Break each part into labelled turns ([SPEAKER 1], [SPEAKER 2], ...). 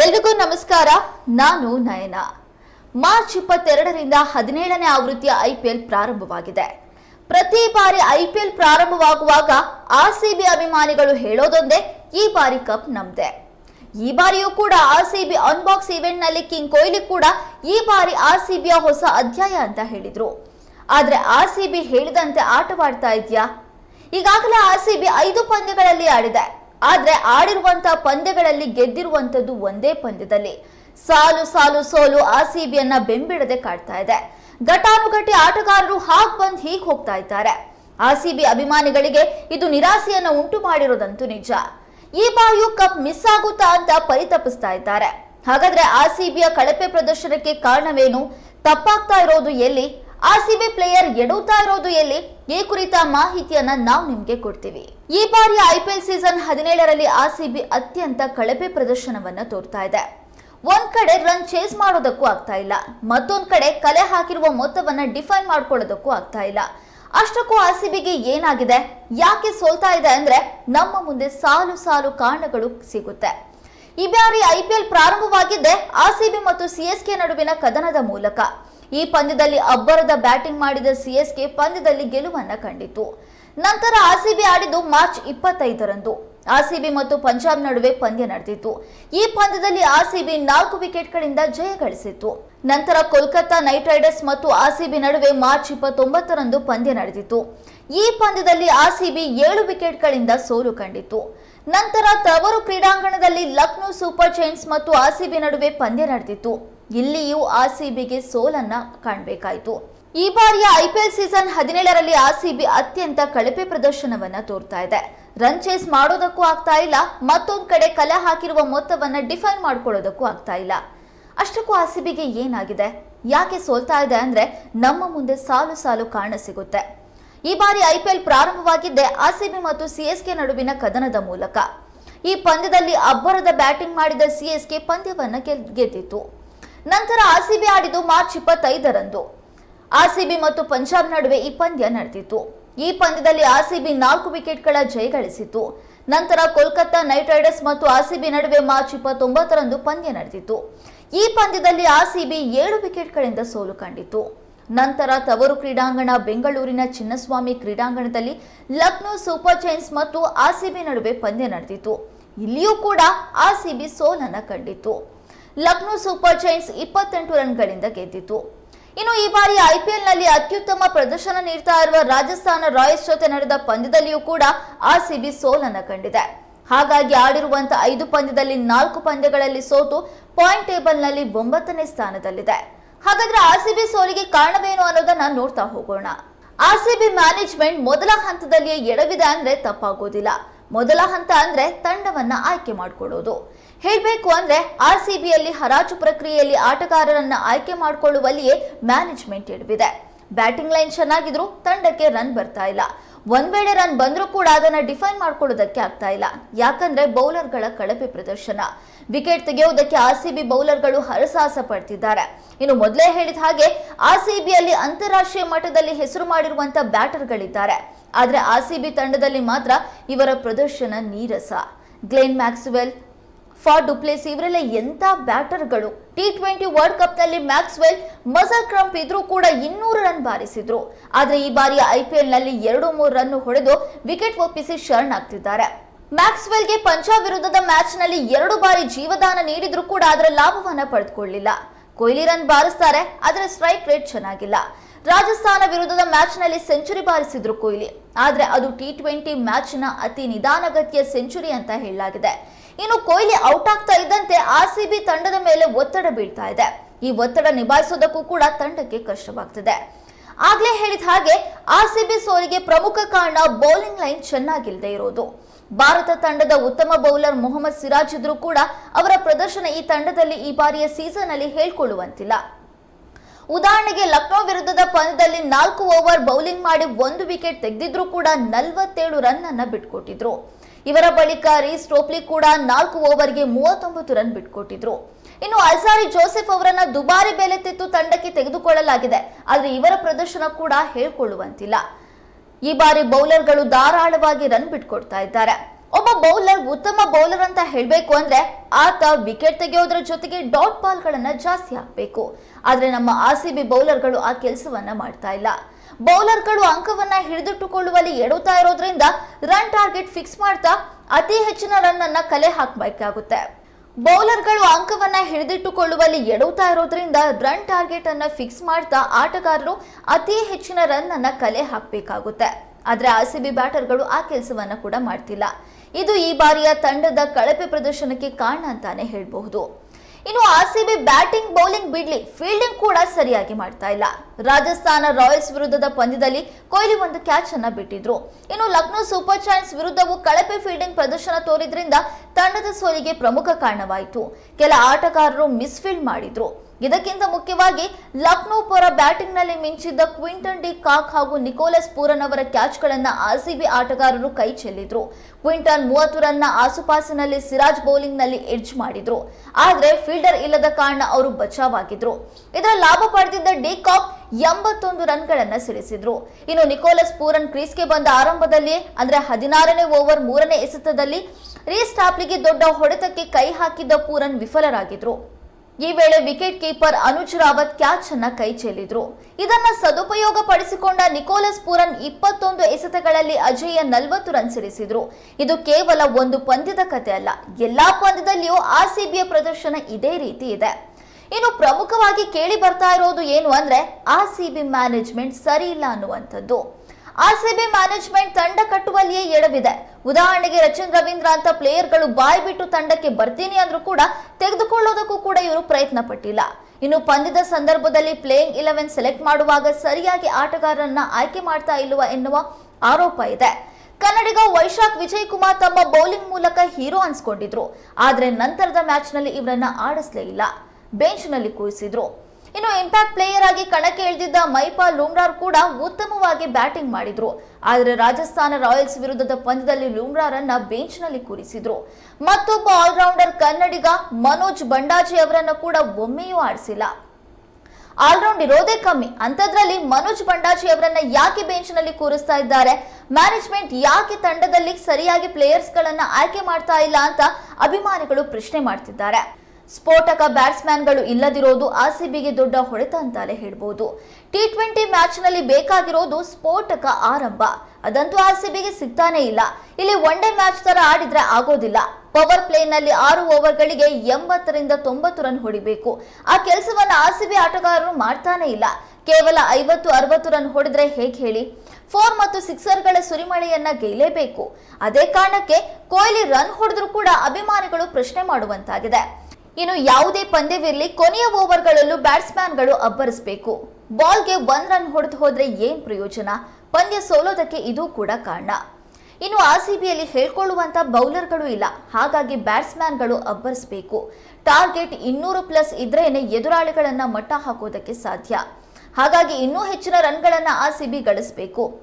[SPEAKER 1] ಎಲ್ರಿಗೂ ನಮಸ್ಕಾರ. ನಾನು ನಯನ. ಮಾರ್ಚ್ ಇಪ್ಪತ್ತೆರಡರಿಂದ ಹದಿನೇಳನೇ ಆವೃತ್ತಿಯ ಐಪಿಎಲ್ ಪ್ರಾರಂಭವಾಗಿದೆ. ಪ್ರತಿ ಬಾರಿ ಐಪಿಎಲ್ ಪ್ರಾರಂಭವಾಗುವಾಗ ಆರ್ಸಿಬಿ ಅಭಿಮಾನಿಗಳು ಹೇಳೋದೊಂದೇ, ಈ ಬಾರಿ ಕಪ್ ನಮ್ದೆ. ಈ ಬಾರಿಯೂ ಕೂಡ ಆರ್ಸಿಬಿ ಅನ್ಬಾಕ್ಸ್ ಇವೆಂಟ್ನಲ್ಲಿ ಕಿಂಗ್ ಕೊಹ್ಲಿ ಕೂಡ ಈ ಬಾರಿ ಆರ್ಸಿಬಿಯ ಹೊಸ ಅಧ್ಯಾಯ ಅಂತ ಹೇಳಿದ್ರು. ಆದ್ರೆ ಆರ್ಸಿಬಿ ಹೇಳಿದಂತೆ ಆಟವಾಡ್ತಾ ಇದೆಯಾ? ಈಗಾಗಲೇ ಆರ್ಸಿಬಿ ಐದು ಪಂದ್ಯಗಳಲ್ಲಿ ಆಡಿದೆ. ಆದ್ರೆ ಆಡಿರುವಂತಹ ಪಂದ್ಯಗಳಲ್ಲಿ ಗೆದ್ದಿರುವಂತದ್ದು ಒಂದೇ ಪಂದ್ಯದಲ್ಲಿ. ಸಾಲು ಸಾಲು ಸೋಲು ಆರ್ಸಿಬಿಯನ್ನ ಬೆಂಬಿಡದೆ ಕಾಡ್ತಾ ಇದೆ. ಘಟಾನುಘಟಿ ಆಟಗಾರರು ಹಾಕ್ ಬಂದ್ ಹೀಗೆ ಹೋಗ್ತಾ ಇದ್ದಾರೆ. ಆರ್ಸಿಬಿ ಅಭಿಮಾನಿಗಳಿಗೆ ಇದು ನಿರಾಸೆಯನ್ನ ಉಂಟು ಮಾಡಿರೋದಂತೂ ನಿಜ. ಈ ಬಾರಿಯೂ ಕಪ್ ಮಿಸ್ ಆಗುತ್ತಾ ಅಂತ ಪರಿತಪಿಸ್ತಾ ಇದ್ದಾರೆ. ಹಾಗಾದ್ರೆ ಆರ್ಸಿಬಿಯ ಕಳಪೆ ಪ್ರದರ್ಶನಕ್ಕೆ ಕಾರಣವೇನು? ತಪ್ಪಾಗ್ತಾ ಇರೋದು ಎಲ್ಲಿ? ಆರ್ಸಿಬಿ ಪ್ಲೇಯರ್ ಎಡುತ್ತಾ ಇರೋದು ಎಲ್ಲಿ? ಈ ಕುರಿತ ಮಾಹಿತಿಯನ್ನ ನಾವು ನಿಮ್ಗೆ ಕೊಡ್ತೀವಿ. ಈ ಬಾರಿಯ ಐಪಿಎಲ್ ಸೀಸನ್ ಹದಿನೇಳರಲ್ಲಿ ಆರ್ಸಿಬಿ ಅತ್ಯಂತ ಕಳಪೆ ಪ್ರದರ್ಶನವನ್ನ ತೋರ್ತಾ ಇದೆ. ಒಂದ್ ಕಡೆ ರನ್ ಚೇಸ್ ಮಾಡೋದಕ್ಕೂ ಆಗ್ತಾ ಇಲ್ಲ. ಮತ್ತೊಂದ್ ಕಡೆ ಕಲೆ ಹಾಕಿರುವ ಮೊತ್ತವನ್ನ ಡಿಫೈನ್ ಮಾಡ್ಕೊಳ್ಳೋದಕ್ಕೂ ಆಗ್ತಾ ಇಲ್ಲ. ಅಷ್ಟಕ್ಕೂ ಆರ್ಸಿಬಿಗೆ ಏನಾಗಿದೆ? ಯಾಕೆ ಸೋಲ್ತಾ ಇದೆ ಅಂದ್ರೆ ನಮ್ಮ ಮುಂದೆ ಸಾಲು ಸಾಲು ಕಾರಣಗಳು ಸಿಗುತ್ತೆ. ಈ ಬಾರಿ ಐಪಿಎಲ್ ಪ್ರಾರಂಭವಾಗಿದ್ದೆ ಆರ್ಸಿಬಿ ಮತ್ತು ಸಿಎಸ್ಕೆ ನಡುವಿನ ಕದನದ ಮೂಲಕ. ಈ ಪಂದ್ಯದಲ್ಲಿ ಅಬ್ಬರದ ಬ್ಯಾಟಿಂಗ್ ಮಾಡಿದ ಸಿಎಸ್ಕೆ ಪಂದ್ಯದಲ್ಲಿ ಗೆಲುವನ್ನ ಕಂಡಿತು ನಂತರ ಆರ್ಸಿಬಿ ಆಡಿದ್ದು ಮಾರ್ಚ್ ಇಪ್ಪತ್ತೈದರಂದು. ಆರ್ಸಿಬಿ ಮತ್ತು ಪಂಜಾಬ್ ನಡುವೆ ಪಂದ್ಯ ನಡೆದಿತ್ತು. ಈ ಪಂದ್ಯದಲ್ಲಿ ಆರ್ಸಿಬಿ ನಾಲ್ಕು ವಿಕೆಟ್ಗಳಿಂದ ಜಯ ಗಳಿಸಿತ್ತು. ನಂತರ ಕೋಲ್ಕತ್ತಾ ನೈಟ್ ರೈಡರ್ಸ್ ಮತ್ತು ಆರ್ಸಿಬಿ ನಡುವೆ ಮಾರ್ಚ್ ಇಪ್ಪತ್ತೊಂಬತ್ತರಂದು ಪಂದ್ಯ ನಡೆದಿತ್ತು. ಈ ಪಂದ್ಯದಲ್ಲಿ ಆರ್ಸಿಬಿ ಏಳು ವಿಕೆಟ್ಗಳಿಂದ ಸೋಲು ಕಂಡಿತ್ತು. ನಂತರ ತವರು ಕ್ರೀಡಾಂಗಣದಲ್ಲಿ ಲಕ್ನೋ ಸೂಪರ್ ಜೈಂಟ್ಸ್ ಮತ್ತು ಆರ್ಸಿಬಿ ನಡುವೆ ಪಂದ್ಯ ನಡೆದಿತ್ತು. ಇಲ್ಲಿಯೂ ಆರ್ಸಿಬಿಗೆ ಸೋಲನ್ನ ಕಾಣಬೇಕಾಯಿತು. ಈ ಬಾರಿಯ ಐಪಿಎಲ್ ಸೀಸನ್ ಹದಿನೇಳರಲ್ಲಿ ಆರ್ಸಿಬಿ ಅತ್ಯಂತ ಕಳಪೆ ಪ್ರದರ್ಶನವನ್ನ ತೋರ್ತಾ ಇದೆ. ರನ್ ಚೇಸ್ ಮಾಡೋದಕ್ಕೂ ಆಗ್ತಾ ಇಲ್ಲ, ಮತ್ತೊಂದು ಕಡೆ ಕಲೆ ಹಾಕಿರುವ ಮೊತ್ತವನ್ನ ಡಿಫೈನ್ ಮಾಡ್ಕೊಳ್ಳೋದಕ್ಕೂ ಆಗ್ತಾ ಇಲ್ಲ. ಅಷ್ಟಕ್ಕೂ ಆರ್ಸಿಬಿಗೆ ಏನಾಗಿದೆ? ಯಾಕೆ ಸೋಲ್ತಾ ಇದೆ ಅಂದ್ರೆ ನಮ್ಮ ಮುಂದೆ ಸಾಲು ಸಾಲು ಕಾರಣ ಸಿಗುತ್ತೆ. ಈ ಬಾರಿ ಐಪಿಎಲ್ ಪ್ರಾರಂಭವಾಗಿದ್ದೆ ಆರ್ಸಿಬಿ ಮತ್ತು ಸಿಎಸ್ಕೆ ನಡುವಿನ ಕದನದ ಮೂಲಕ. ಈ ಪಂದ್ಯದಲ್ಲಿ ಅಬ್ಬರದ ಬ್ಯಾಟಿಂಗ್ ಮಾಡಿದ ಸಿಎಸ್ಕೆ ಪಂದ್ಯವನ್ನ ಗೆದ್ದಿತು ನಂತರ ಆರ್ಸಿಬಿ ಆಡಿದ್ದು ಮಾರ್ಚ್ ಇಪ್ಪತ್ತೈದರಂದು. ಆರ್ಸಿಬಿ ಮತ್ತು ಪಂಜಾಬ್ ನಡುವೆ ಈ ಪಂದ್ಯ ನಡೆದಿತ್ತು. ಈ ಪಂದ್ಯದಲ್ಲಿ ಆರ್ಸಿಬಿ ನಾಲ್ಕು ವಿಕೆಟ್ಗಳ ಜಯ ಗಳಿಸಿತು ನಂತರ ಕೋಲ್ಕತ್ತಾ ನೈಟ್ ರೈಡರ್ಸ್ ಮತ್ತು ಆರ್ಸಿಬಿ ನಡುವೆ ಮಾರ್ಚ್ ಇಪ್ಪತ್ತೊಂಬತ್ತರಂದು ಪಂದ್ಯ ನಡೆದಿತ್ತು. ಈ ಪಂದ್ಯದಲ್ಲಿ ಆರ್ಸಿಬಿ ಏಳು ವಿಕೆಟ್ಗಳಿಂದ ಸೋಲು ಕಂಡಿತು ನಂತರ ತವರು ಕ್ರೀಡಾಂಗಣ ಬೆಂಗಳೂರಿನ ಚಿನ್ನಸ್ವಾಮಿ ಕ್ರೀಡಾಂಗಣದಲ್ಲಿ ಲಕ್ನೋ ಸೂಪರ್ ಜೈನ್ಸ್ ಮತ್ತು ಆರ್ಸಿಬಿ ನಡುವೆ ಪಂದ್ಯ ನಡೆದಿತ್ತು. ಇಲ್ಲಿಯೂ ಕೂಡ ಆರ್ಸಿಬಿ ಸೋಲನ್ನು ಕಂಡಿತ್ತು. ಲಕ್ನೋ ಸೂಪರ್ ಜೈಂಟ್ಸ್ ಇಪ್ಪತ್ತೆಂಟು ರನ್ಗಳಿಂದ ಗೆದ್ದಿತು ಇನ್ನು ಈ ಬಾರಿ ಐಪಿಎಲ್ನಲ್ಲಿ ಅತ್ಯುತ್ತಮ ಪ್ರದರ್ಶನ ನೀಡ್ತಾ ಇರುವ ರಾಜಸ್ಥಾನ ರಾಯಲ್ಸ್ ಜೊತೆ ನಡೆದ ಪಂದ್ಯದಲ್ಲಿಯೂ ಕೂಡ ಆರ್ಸಿಬಿ ಸೋಲನ್ನು ಕಂಡಿದೆ. ಹಾಗಾಗಿ ಆಡಿರುವಂತಹ ಐದು ಪಂದ್ಯದಲ್ಲಿ ನಾಲ್ಕು ಪಂದ್ಯಗಳಲ್ಲಿ ಸೋತು ಪಾಯಿಂಟ್ ಟೇಬಲ್ನಲ್ಲಿ ಒಂಬತ್ತನೇ ಸ್ಥಾನದಲ್ಲಿದೆ. ಹಾಗಾದ್ರೆ ಆರ್ಸಿಬಿ ಸೋಲಿಗೆ ಕಾರಣವೇನು ಅನ್ನೋದನ್ನ ನೋಡ್ತಾ ಹೋಗೋಣ. ಆರ್ಸಿಬಿ ಮ್ಯಾನೇಜ್ಮೆಂಟ್ ಮೊದಲ ಹಂತದಲ್ಲಿಯೇ ಎಡವಿದೆ ಅಂದ್ರೆ ತಪ್ಪಾಗೋದಿಲ್ಲ. ಮೊದಲ ಹಂತ ಅಂದ್ರೆ ತಂಡವನ್ನ ಆಯ್ಕೆ ಮಾಡಿಕೊಳ್ಳೋದು. ಹೇಳ್ಬೇಕು ಅಂದ್ರೆ ಆರ್ಸಿಬಿಯಲ್ಲಿ ಹರಾಜು ಪ್ರಕ್ರಿಯೆಯಲ್ಲಿ ಆಟಗಾರರನ್ನ ಆಯ್ಕೆ ಮಾಡಿಕೊಳ್ಳುವಲ್ಲಿಯೇ ಮ್ಯಾನೇಜ್ಮೆಂಟ್ ಎಡವಿದೆ ಬ್ಯಾಟಿಂಗ್ ಲೈನ್ ಚೆನ್ನಾಗಿದ್ರು ತಂಡಕ್ಕೆ ರನ್ ಬರ್ತಾ ಇಲ್ಲ. ಒಂದ್ ವೇಳೆ ರನ್ ಬಂದರೂ ಕೂಡ ಅದನ್ನ ಡಿಫೈನ್ ಮಾಡ್ಕೊಳ್ಳೋದಕ್ಕೆ ಆಗ್ತಾ ಇಲ್ಲ. ಯಾಕಂದ್ರೆ ಬೌಲರ್ಗಳ ಕಳಪೆ ಪ್ರದರ್ಶನ. ವಿಕೆಟ್ ತೆಗೆಯುವುದಕ್ಕೆ ಆರ್ಸಿಬಿ ಬೌಲರ್ಗಳು ಹರಸಾಹಸ ಪಡ್ತಿದ್ದಾರೆ. ಇನ್ನು ಮೊದಲೇ ಹೇಳಿದ ಹಾಗೆ ಆರ್ಸಿಬಿಯಲ್ಲಿ ಅಂತಾರಾಷ್ಟ್ರೀಯ ಮಟ್ಟದಲ್ಲಿ ಹೆಸರು ಮಾಡಿರುವಂತ ಬ್ಯಾಟರ್ಗಳಿದ್ದಾರೆ. ಆದ್ರೆ ಆರ್ಸಿಬಿ ತಂಡದಲ್ಲಿ ಮಾತ್ರ ಇವರ ಪ್ರದರ್ಶನ ನೀರಸ. ಗ್ಲೇನ್ ಮ್ಯಾಕ್ಸ್ವೆಲ್ ಫಾರ್ ಡುಪ್ಲೇಸ್ ಇವರೆಲ್ಲ ಎಂತ ಬ್ಯಾಟರ್ಗಳು. ಟಿ ಟ್ವೆಂಟಿ ವರ್ಲ್ಡ್ ಕಪ್ನಲ್ಲಿ ಮ್ಯಾಕ್ಸ್ವೆಲ್ ಮಜಲ್ ಕ್ರಂಪ್ ಇದ್ರೂ ಕೂಡ ಇನ್ನೂರು ರನ್ ಬಾರಿಸಿದ್ರು. ಆದ್ರೆ ಈ ಬಾರಿಯ ಐಪಿಎಲ್ನಲ್ಲಿ ಎರಡು ಮೂರು ರನ್ ಹೊಡೆದು ವಿಕೆಟ್ ಒಪ್ಪಿಸಿ ಶರಣ್ ಆಗ್ತಿದ್ದಾರೆ. ಮ್ಯಾಕ್ಸ್ವೆಲ್ಗೆ ಪಂಜಾಬ್ ವಿರುದ್ಧದ ಮ್ಯಾಚ್ನಲ್ಲಿ ಎರಡು ಬಾರಿ ಜೀವದಾನ ನೀಡಿದ್ರು ಕೂಡ ಅದರ ಲಾಭವನ್ನ ಪಡೆದುಕೊಳ್ಳಿಲ್ಲ. ಕೊಹ್ಲಿ ರನ್ ಬಾರಿಸ್ತಾರೆ, ಆದರೆ ಸ್ಟ್ರೈಕ್ ರೇಟ್ ಚೆನ್ನಾಗಿಲ್ಲ. ರಾಜಸ್ಥಾನ ವಿರುದ್ಧದ ಮ್ಯಾಚ್ನಲ್ಲಿ ಸೆಂಚುರಿ ಬಾರಿಸಿದ್ರು ಕೊಹ್ಲಿ. ಆದರೆ ಅದು ಟಿ ಟ್ವೆಂಟಿ ಮ್ಯಾಚ್ನ ಅತಿ ನಿಧಾನಗತಿಯ ಸೆಂಚುರಿ ಅಂತ ಹೇಳಲಾಗಿದೆ. ಇನ್ನು ಕೊಹ್ಲಿ ಔಟ್ ಆಗ್ತಾ ಇದ್ದಂತೆ ಆರ್ಸಿಬಿ ತಂಡದ ಮೇಲೆ ಒತ್ತಡ ಬೀಳ್ತಾ ಇದೆ. ಈ ಒತ್ತಡ ನಿಭಾಯಿಸೋದಕ್ಕೂ ಕೂಡ ತಂಡಕ್ಕೆ ಕಷ್ಟವಾಗ್ತಿದೆ. ಆಗ್ಲೇ ಹೇಳಿದ ಹಾಗೆ ಆರ್ಸಿಬಿ ಸೋಲಿಗೆ ಪ್ರಮುಖ ಕಾರಣ ಬೌಲಿಂಗ್ ಲೈನ್ ಚೆನ್ನಾಗಿಲ್ಲದೆ ಇರೋದು. ಭಾರತ ತಂಡದ ಉತ್ತಮ ಬೌಲರ್ ಮೊಹಮ್ಮದ್ ಸಿರಾಜ್ ಇದ್ರೂ ಕೂಡ ಅವರ ಪ್ರದರ್ಶನ ಈ ತಂಡದಲ್ಲಿ ಈ ಬಾರಿಯ ಸೀಸನ್ ಅಲ್ಲಿ ಹೇಳ್ಕೊಳ್ಳುವಂತಿಲ್ಲ. ಉದಾಹರಣೆಗೆ ಲಕ್ನೋ ವಿರುದ್ಧದ ಪಂದ್ಯದಲ್ಲಿ ನಾಲ್ಕು ಓವರ್ ಬೌಲಿಂಗ್ ಮಾಡಿ ಒಂದು ವಿಕೆಟ್ ತೆಗೆದಿದ್ರು ಕೂಡ ನಲವತ್ತೇಳು ರನ್ ಅನ್ನ ಬಿಟ್ಕೊಟ್ಟಿದ್ರು. ಇವರ ಬಳಿಕ ರೀಸ್ ಟೋಪ್ಲಿ ಕೂಡ ನಾಲ್ಕು ಓವರ್ಗೆ ಮೂವತ್ತೊಂಬತ್ತು ರನ್ ಬಿಟ್ಕೊಟ್ಟಿದ್ರು. ಇನ್ನು ಅಲ್ಸಾರಿ ಜೋಸೆಫ್ ಅವರನ್ನ ದುಬಾರಿ ಬೆಲೆ ತೆತ್ತು ತಂಡಕ್ಕೆ ತೆಗೆದುಕೊಳ್ಳಲಾಗಿದೆ. ಆದರೆ ಇವರ ಪ್ರದರ್ಶನ ಕೂಡ ಹೇಳ್ಕೊಳ್ಳುವಂತಿಲ್ಲ. ಈ ಬಾರಿ ಬೌಲರ್ಗಳು ಧಾರಾಳವಾಗಿ ರನ್ ಬಿಟ್ಕೊಡ್ತಾ ಇದ್ದಾರೆ. ಒಬ್ಬ ಬೌಲರ್ ಉತ್ತಮ ಬೌಲರ್ ಅಂತ ಹೇಳಬೇಕು ಅಂದ್ರೆ ಆತ ವಿಕೆಟ್ ತೆಗೆಯೋದ್ರ ಜೊತೆಗೆ ಡಾಟ್ ಬಾಲ್ಗಳನ್ನ ಜಾಸ್ತಿ ಹಾಕಬೇಕು. ಆದ್ರೆ ನಮ್ಮ ಆರ್ ಸಿ ಬಿ ಬೌಲರ್ಗಳು ಆ ಕೆಲಸವನ್ನ ಮಾಡ್ತಾ ಇಲ್ಲ. ಬೌಲರ್ಗಳು ಅಂಕವನ್ನ ಹಿಡಿದಿಟ್ಟುಕೊಳ್ಳುವಲ್ಲಿ ಎಡುತ್ತಾ ಇರೋದ್ರಿಂದ ರನ್ ಟಾರ್ಗೆಟ್ ಫಿಕ್ಸ್ ಮಾಡ್ತಾ ಅತಿ ಹೆಚ್ಚಿನ ರನ್ ಅನ್ನ ಕಲೆ ಹಾಕಬೇಕಾಗುತ್ತೆ. ಬೌಲರ್ಗಳು ಅಂಕವನ್ನ ಹಿಡಿದಿಟ್ಟುಕೊಳ್ಳುವಲ್ಲಿ ಎಡುತ್ತಾ ಇರೋದ್ರಿಂದ ರನ್ ಟಾರ್ಗೆಟ್ ಅನ್ನ ಫಿಕ್ಸ್ ಮಾಡ್ತಾ ಆಟಗಾರರು ಅತಿ ಹೆಚ್ಚಿನ ರನ್ ಅನ್ನ ಕಲೆ ಹಾಕಬೇಕಾಗುತ್ತೆ. ಆದ್ರೆ ಆರ್ ಸಿ ಬಿ ಬ್ಯಾಟರ್ಗಳು ಆ ಕೆಲಸವನ್ನ ಕೂಡ ಮಾಡ್ತಿಲ್ಲ. ಇದು ಈ ಬಾರಿಯ ತಂಡದ ಕಳಪೆ ಪ್ರದರ್ಶನಕ್ಕೆ ಕಾರಣ ಅಂತಾನೆ ಹೇಳಬಹುದು. ಇನ್ನು R C B batting, bowling ಬಿಡ್ಲಿ, ಫೀಲ್ಡಿಂಗ್ ಕೂಡ ಸರಿಯಾಗಿ ಮಾಡ್ತಾ ಇಲ್ಲ. ರಾಜಸ್ಥಾನ ರಾಯಲ್ಸ್ ವಿರುದ್ಧದ ಪಂದ್ಯದಲ್ಲಿ ಕೊಹ್ಲಿ ಒಂದು ಕ್ಯಾಚ್ ಅನ್ನ ಬಿಟ್ಟಿದ್ರು. ಇನ್ನು ಲಕ್ನೋ ಸೂಪರ್ ಜಾಯಿಂಟ್ಸ್ ವಿರುದ್ಧವೂ ಕಳಪೆ ಫೀಲ್ಡಿಂಗ್ ಪ್ರದರ್ಶನ ತೋರಿದ್ರಿಂದ ತಂಡದ ಸೋಲಿಗೆ ಪ್ರಮುಖ ಕಾರಣವಾಯಿತು. ಕೆಲ ಆಟಗಾರರು ಮಿಸ್ಫೀಲ್ಡ್ ಮಾಡಿದ್ರು. ಇದಕ್ಕಿಂತ ಮುಖ್ಯವಾಗಿ ಲಕ್ನೋ ಪರ ಬ್ಯಾಟಿಂಗ್ನಲ್ಲಿ ಮಿಂಚಿದ್ದ ಕ್ವಿಂಟನ್ ಡಿ ಕಾಕ್ ಹಾಗೂ ನಿಕೋಲಸ್ ಪೂರನ್ ಅವರ ಕ್ಯಾಚ್ಗಳನ್ನು ಆರ್ಸಿಬಿ ಆಟಗಾರರು ಕೈ ಚೆಲ್ಲಿದ್ರು. ಕ್ವಿಂಟನ್ ಮೂವತ್ತು ರನ್ನ ಆಸುಪಾಸಿನಲ್ಲಿ ಸಿರಾಜ್ ಬೌಲಿಂಗ್ನಲ್ಲಿ ಎಡ್ಜ್ ಮಾಡಿದ್ರು. ಆದ್ರೆ ಫೀಲ್ಡರ್ ಇಲ್ಲದ ಕಾರಣ ಅವರು ಬಚಾವಾಗಿದ್ರು. ಇದರ ಲಾಭ ಪಡೆದಿದ್ದ ಡಿ ಕಾಕ್ ಎಂಬತ್ತೊಂದು ರನ್ಗಳನ್ನು ಸಿಡಿಸಿದ್ರು. ಇನ್ನು ನಿಕೋಲಸ್ ಪೂರನ್ ಕ್ರೀಸ್ಗೆ ಬಂದ ಆರಂಭದಲ್ಲಿ, ಅಂದ್ರೆ ಹದಿನಾರನೇ ಓವರ್ ಮೂರನೇ ಎಸೆತದಲ್ಲಿ ರೀಸ್ಟಾಪ್ಲಿಗೆ ದೊಡ್ಡ ಹೊಡೆತಕ್ಕೆ ಕೈ ಹಾಕಿದ್ದ ಪೂರನ್ ವಿಫಲರಾಗಿದ್ರು. ಈ ವೇಳೆ wicket keeper Anuj Rawat catch ಅನ್ನ ಕೈ ಚೆಲ್ಲಿದ್ರು. ಇದನ್ನ ಸದುಪಯೋಗ ಪಡಿಸಿಕೊಂಡ ನಿಕೋಲಸ್ ಪೂರನ್ ಇಪ್ಪತ್ತೊಂದು ಎಸೆತಗಳಲ್ಲಿ ಅಜಯ್ಯ ನಲವತ್ತು ರನ್ ಸಿಡಿಸಿದ್ರು. ಇದು ಕೇವಲ ಒಂದು ಪಂದ್ಯದ ಕತೆ ಅಲ್ಲ, ಎಲ್ಲಾ ಪಂದ್ಯದಲ್ಲಿಯೂ ಆರ್ಸಿಬಿಯ ಪ್ರದರ್ಶನ ಇದೇ ರೀತಿ ಇದೆ. ಇನ್ನು ಪ್ರಮುಖವಾಗಿ ಕೇಳಿ ಬರ್ತಾ ಇರೋದು ಏನು ಅಂದ್ರೆ ಆರ್ಸಿಬಿ ಮ್ಯಾನೇಜ್ಮೆಂಟ್ ಸರಿ ಇಲ್ಲ ಅನ್ನುವಂಥದ್ದು. ಆರ್ಸಿಬಿ ಮ್ಯಾನೇಜ್ಮೆಂಟ್ ತಂಡ ಕಟ್ಟುವಲ್ಲಿಯೇ ಎಡವಿದೆ. ಉದಾಹರಣೆಗೆ ರಚಿನ್ ರವೀಂದ್ರ ಅಂತ ಪ್ಲೇಯರ್ಗಳು ಬಾಯ್ ಬಿಟ್ಟು ತಂಡಕ್ಕೆ ಬರ್ತೀನಿ ಅಂದ್ರೂ ಕೂಡ ತೆಗೆದುಕೊಳ್ಳೋದಕ್ಕೂ ಕೂಡ ಇವರು ಪ್ರಯತ್ನ ಪಟ್ಟಿಲ್ಲ ಇನ್ನು ಪಂದ್ಯದ ಸಂದರ್ಭದಲ್ಲಿ ಪ್ಲೇಯಿಂಗ್ ಇಲೆವೆನ್ ಸೆಲೆಕ್ಟ್ ಮಾಡುವಾಗ ಸರಿಯಾಗಿ ಆಟಗಾರರನ್ನ ಆಯ್ಕೆ ಮಾಡ್ತಾ ಇಲ್ಲವ ಎನ್ನುವ ಆರೋಪ ಇದೆ. ಕನ್ನಡಿಗ ವೈಶಾಖ್ ವಿಜಯ್ ಕುಮಾರ್ ತಮ್ಮ ಬೌಲಿಂಗ್ ಮೂಲಕ ಹೀರೋ ಅನ್ಸ್ಕೊಂಡಿದ್ರು. ಆದ್ರೆ ನಂತರದ ಮ್ಯಾಚ್ನಲ್ಲಿ ಇವರನ್ನ ಆಡಿಸ್ಲೇ ಇಲ್ಲ. ಬೆಂಚ್ನಲ್ಲಿ ಕೂರಿಸಿದ್ರು ಇನ್ನು ಇಂಪ್ಯಾಕ್ಟ್ ಪ್ಲೇಯರ್ ಆಗಿ ಕಣಕ್ಕೆ ಇಳಿದಿದ್ದ ಮೈಪಾಲ್ ಲೂಮ್ರಾರ್ ಕೂಡ ಉತ್ತಮವಾಗಿ ಬ್ಯಾಟಿಂಗ್ ಮಾಡಿದ್ರು. ಆದರೆ ರಾಜಸ್ಥಾನ ರಾಯಲ್ಸ್ ವಿರುದ್ಧದ ಪಂದ್ಯದಲ್ಲಿ ಲೂಮ್ರಾರನ್ನ ಬೆಂಚ್ನಲ್ಲಿ ಕೂರಿಸಿದ್ರು. ಮತ್ತೊಬ್ಬ ಆಲ್ರೌಂಡರ್ ಕನ್ನಡಿಗ ಮನೋಜ್ ಬಂಡಾಜಿ ಅವರನ್ನ ಕೂಡ ಒಮ್ಮೆಯೂ ಆಡಿಸಿಲ್ಲ. ಆಲ್ರೌಂಡ್ ಇರೋದೇ ಕಮ್ಮಿ. ಅಂತದ್ರಲ್ಲಿ ಮನೋಜ್ ಬಂಡಾಜಿ ಅವರನ್ನ ಯಾಕೆ ಬೆಂಚ್ನಲ್ಲಿ ಕೂರಿಸ್ತಾ ಇದ್ದಾರೆ? ಮ್ಯಾನೇಜ್ಮೆಂಟ್ ಯಾಕೆ ತಂಡದಲ್ಲಿ ಸರಿಯಾಗಿ ಪ್ಲೇಯರ್ಸ್ ಗಳನ್ನ ಆಯ್ಕೆ ಮಾಡ್ತಾ ಇಲ್ಲ ಅಂತ ಅಭಿಮಾನಿಗಳು ಪ್ರಶ್ನೆ ಮಾಡ್ತಿದ್ದಾರೆ. ಸ್ಫೋಟಕ ಬ್ಯಾಟ್ಸ್ಮನ್ಗಳು ಇಲ್ಲದಿರೋದು ಆರ್ಸಿಬಿಗೆ ದೊಡ್ಡ ಹೊಡೆತ ಅಂತಾನೆ ಹೇಳ್ಬೋದು. ಟಿ ಟ್ವೆಂಟಿ ಮ್ಯಾಚ್ನಲ್ಲಿ ಬೇಕಾಗಿರೋದು ಸ್ಫೋಟಕ ಆರಂಭ. ಅದಂತೂ ಆರ್ಸಿಬಿಗೆ ಸಿಗ್ತಾನೆ ಇಲ್ಲ. ಇಲ್ಲಿ ಒನ್ ಡೇ ಮ್ಯಾಚ್ ತರ ಆಡಿದ್ರೆ ಆಗೋದಿಲ್ಲ. ಪವರ್ ಪ್ಲೇನಲ್ಲಿ ಆರು ಓವರ್ಗಳಿಗೆ ಎಂಬತ್ತರಿಂದ ತೊಂಬತ್ತು ರನ್ ಹೊಡಿಬೇಕು. ಆ ಕೆಲಸವನ್ನ ಆರ್ಸಿಬಿ ಆಟಗಾರರು ಮಾಡ್ತಾನೆ ಇಲ್ಲ. ಕೇವಲ ಐವತ್ತು, ಅರವತ್ತು ರನ್ ಹೊಡೆದ್ರೆ ಹೇಗೆ ಹೇಳಿ? ಫೋರ್ ಮತ್ತು ಸಿಕ್ಸರ್ಗಳ ಸುರಿಮಳೆಯನ್ನ ಗೆಲ್ಲೇಬೇಕು ಅದೇ ಕಾರಣಕ್ಕೆ ಕೊಹ್ಲಿ ರನ್ ಹೊಡೆದ್ರು ಕೂಡ ಅಭಿಮಾನಿಗಳು ಪ್ರಶ್ನೆ ಮಾಡುವಂತಾಗಿದೆ. ಇನ್ನು ಯಾವುದೇ ಪಂದ್ಯವಿರಲಿ ಕೊನೆಯ ಓವರ್ಗಳಲ್ಲೂ ಬ್ಯಾಟ್ಸ್ಮನ್ಗಳು ಅಬ್ಬರಿಸಬೇಕು. ಬಾಲ್ಗೆ ಒಂದ್ ರನ್ ಹೊಡೆದು ಹೋದ್ರೆ ಏನ್ ಪ್ರಯೋಜನ? ಪಂದ್ಯ ಸೋಲೋದಕ್ಕೆ ಇದು ಕೂಡ ಕಾರಣ. ಇನ್ನು ಆರ್ಸಿಬಿಯಲ್ಲಿ ಹೇಳ್ಕೊಳ್ಳುವಂತ ಬೌಲರ್ಗಳು ಇಲ್ಲ. ಹಾಗಾಗಿ ಬ್ಯಾಟ್ಸ್ಮನ್ಗಳು ಅಬ್ಬರಿಸಬೇಕು. ಟಾರ್ಗೆಟ್ ಇನ್ನೂರು ಪ್ಲಸ್ ಇದ್ರೇನೆ ಎದುರಾಳಿಗಳನ್ನ ಮಟ್ಟ ಹಾಕೋದಕ್ಕೆ ಸಾಧ್ಯ. ಹಾಗಾಗಿ ಇನ್ನೂ ಹೆಚ್ಚಿನ ರನ್ಗಳನ್ನ ಬಿ ಗಳಿಸಬೇಕು.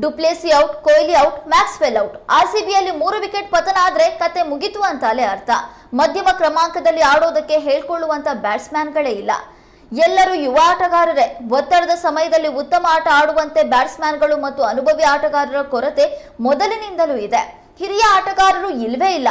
[SPEAKER 1] Du Plessis out, Kohli out, Maxwell out. ಆರ್ಸಿಬಿಯಲ್ಲಿ ಮೂರು ವಿಕೆಟ್ ಪತನ ಆದ್ರೆ ಕತೆ ಮುಗಿತು ಅಂತಾಲೆ ಅರ್ಥ. ಮಧ್ಯಮ ಕ್ರಮಾಂಕದಲ್ಲಿ ಆಡೋದಕ್ಕೆ ಹೇಳ್ಕೊಳ್ಳುವಂತ ಬ್ಯಾಟ್ಸ್ಮನ್ಗಳೇ ಇಲ್ಲ. ಎಲ್ಲರೂ ಯುವ ಆಟಗಾರರೇ. ಒತ್ತಡದ ಸಮಯದಲ್ಲಿ ಉತ್ತಮ ಆಟ ಆಡುವಂತೆ ಬ್ಯಾಟ್ಸ್ಮನ್ಗಳು ಮತ್ತು ಅನುಭವಿ ಆಟಗಾರರ ಕೊರತೆ ಮೊದಲಿನಿಂದಲೂ ಇದೆ. ಹಿರಿಯ ಆಟಗಾರರು ಇಲ್ವೇ ಇಲ್ಲ.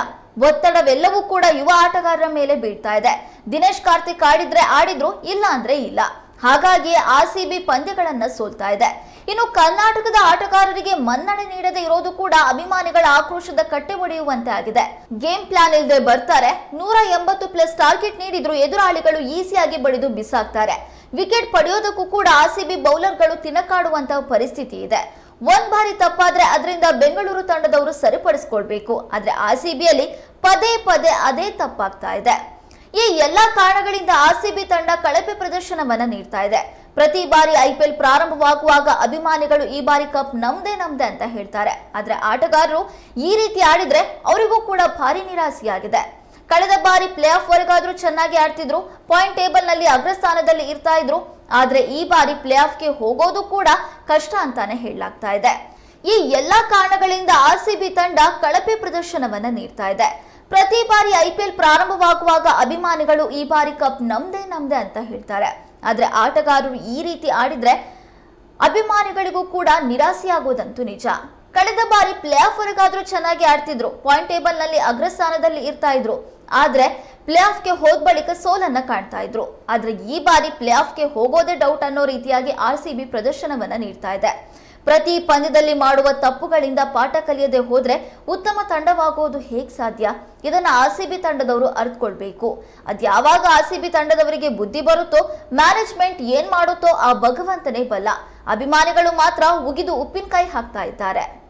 [SPEAKER 1] ಒತ್ತಡವೆಲ್ಲವೂ ಕೂಡ ಯುವ ಆಟಗಾರರ ಮೇಲೆ ಬೀಳ್ತಾ ಇದೆ. ದಿನೇಶ್ ಕಾರ್ತಿಕ್ ಆಡಿದ್ರೆ ಆಡಿದ್ರು ಇಲ್ಲ ಅಂದ್ರೆ ಇಲ್ಲ. ಹಾಗಾಗಿ ಆರ್ಸಿಬಿ ಪಂದ್ಯಗಳನ್ನ ಸೋಲ್ತಾ ಇದೆ. ಇನ್ನು ಕರ್ನಾಟಕದ ಆಟಗಾರರಿಗೆ ಮನ್ನಣೆ ನೀಡದೆ ಇರೋದು ಕೂಡ ಅಭಿಮಾನಿಗಳ ಆಕ್ರೋಶದ ಕಟ್ಟೆ ಒಡೆಯುವಂತೆ ಆಗಿದೆ. ಗೇಮ್ ಪ್ಲಾನ್ ಇಲ್ಲದೆ ಬರ್ತಾರೆ. ನೂರ ಎಂಬತ್ತು ಪ್ಲಸ್ ಟಾರ್ಗೆಟ್ ನೀಡಿದ್ರು ಎದುರಾಳಿಗಳು ಈಸಿಯಾಗಿ ಬಡಿದು ಬಿಸಾಕ್ತಾರೆ. ವಿಕೆಟ್ ಪಡೆಯೋದಕ್ಕೂ ಕೂಡ ಆರ್ಸಿಬಿ ಬೌಲರ್ಗಳು ತಿನಕಾಡುವಂತಹ ಪರಿಸ್ಥಿತಿ ಇದೆ. ಒಂದ್ ಬಾರಿ ತಪ್ಪಾದ್ರೆ ಅದರಿಂದ ಬೆಂಗಳೂರು ತಂಡದವರು ಸರಿಪಡಿಸ್ಕೊಳ್ಬೇಕು. ಆದ್ರೆ ಆರ್ಸಿಬಿಯಲ್ಲಿ ಪದೇ ಪದೇ ಅದೇ ತಪ್ಪಾಗ್ತಾ ಇದೆ. ಈ ಎಲ್ಲಾ ಕಾರಣಗಳಿಂದ ಆರ್ಸಿಬಿ ತಂಡ ಕಳಪೆ ಪ್ರದರ್ಶನವನ್ನ ನೀಡ್ತಾ ಇದೆ. ಪ್ರತಿ ಬಾರಿ ಐಪಿಎಲ್ ಪ್ರಾರಂಭವಾಗುವಾಗ ಅಭಿಮಾನಿಗಳು ಈ ಬಾರಿ ಕಪ್ ನಮ್ದೇ ನಮ್ದೇ ಅಂತ ಹೇಳ್ತಾರೆ. ಆದ್ರೆ ಆಟಗಾರರು ಈ ರೀತಿ ಆಡಿದ್ರೆ ಅವರಿಗೂ ಕೂಡ ಭಾರಿ ನಿರಾಸೆಯಾಗಿದೆ. ಕಳೆದ ಬಾರಿ ಪ್ಲೇ ಆಫ್ ವರೆಗಾದ್ರೂ ಚೆನ್ನಾಗಿ ಆಡ್ತಿದ್ರು, ಪಾಯಿಂಟ್ ಟೇಬಲ್ನಲ್ಲಿ ಅಗ್ರಸ್ಥಾನದಲ್ಲಿ ಇರ್ತಾ ಇದ್ರು, ಆದ್ರೆ ಈ ಬಾರಿ ಪ್ಲೇ ಆಫ್ಗೆ ಹೋಗೋದು ಕೂಡ ಕಷ್ಟ ಅಂತಾನೆ ಹೇಳಲಾಗ್ತಾ ಇದೆ. ಈ ಎಲ್ಲಾ ಕಾರಣಗಳಿಂದ ಆರ್ಸಿಬಿ ತಂಡ ಕಳಪೆ ಪ್ರದರ್ಶನವನ್ನ ನೀಡ್ತಾ ಇದೆ. ಪ್ರತಿ ಬಾರಿ ಐಪಿಎಲ್ ಪ್ರಾರಂಭವಾಗುವಾಗ ಅಭಿಮಾನಿಗಳು ಈ ಬಾರಿ ಕಪ್ ನಮ್ದೇ ನಮ್ದೇ ಅಂತ ಹೇಳ್ತಾರೆ. ಆದ್ರೆ ಆಟಗಾರರು ಈ ರೀತಿ ಆಡಿದ್ರೆ ಅಭಿಮಾನಿಗಳಿಗೂ ಕೂಡ ನಿರಾಸೆಯಾಗುವುದಂತೂ ನಿಜ. ಕಳೆದ ಬಾರಿ ಪ್ಲೇ ಆಫ್ ವರೆಗಾದ್ರೂ ಚೆನ್ನಾಗಿ ಆಡ್ತಿದ್ರು. ಪಾಯಿಂಟ್ ಟೇಬಲ್ನಲ್ಲಿ ಅಗ್ರಸ್ಥಾನದಲ್ಲಿ ಇರ್ತಾ ಇದ್ರು. ಆದ್ರೆ ಪ್ಲೇ ಆಫ್ಗೆ ಹೋದ ಬಳಿಕ ಸೋಲನ್ನ ಕಾಣ್ತಾ ಇದ್ರು. ಆದ್ರೆ ಈ ಬಾರಿ ಪ್ಲೇ ಆಫ್ಗೆ ಹೋಗೋದೇ ಡೌಟ್ ಅನ್ನೋ ರೀತಿಯಾಗಿ ಆರ್ ಸಿ ಬಿ ಪ್ರದರ್ಶನವನ್ನ ನೀಡ್ತಾ ಇದೆ. ಪ್ರತಿ ಪಂದ್ಯದಲ್ಲಿ ಮಾಡುವ ತಪ್ಪುಗಳಿಂದ ಪಾಠ ಕಲಿಯದೆ ಹೋದ್ರೆ ಉತ್ತಮ ತಂಡವಾಗುವುದು ಹೇಗ್ ಸಾಧ್ಯ? ಇದನ್ನ ಆರ್ಸಿಬಿ ತಂಡದವರು ಅರ್ಥಕೊಳ್ಬೇಕು ಅದ್ಯಾವಾಗ ಆರ್ ಸಿ ಬಿ ತಂಡದವರಿಗೆ ಬುದ್ಧಿ ಬರುತ್ತೋ ಮ್ಯಾನೇಜ್ಮೆಂಟ್ ಏನ್ ಮಾಡುತ್ತೋ ಆ ಭಗವಂತನೇ ಬಲ್ಲ. ಅಭಿಮಾನಿಗಳು ಮಾತ್ರ ಉಗಿದು ಉಪ್ಪಿನಕಾಯಿ ಹಾಕ್ತಾ ಇದ್ದಾರೆ.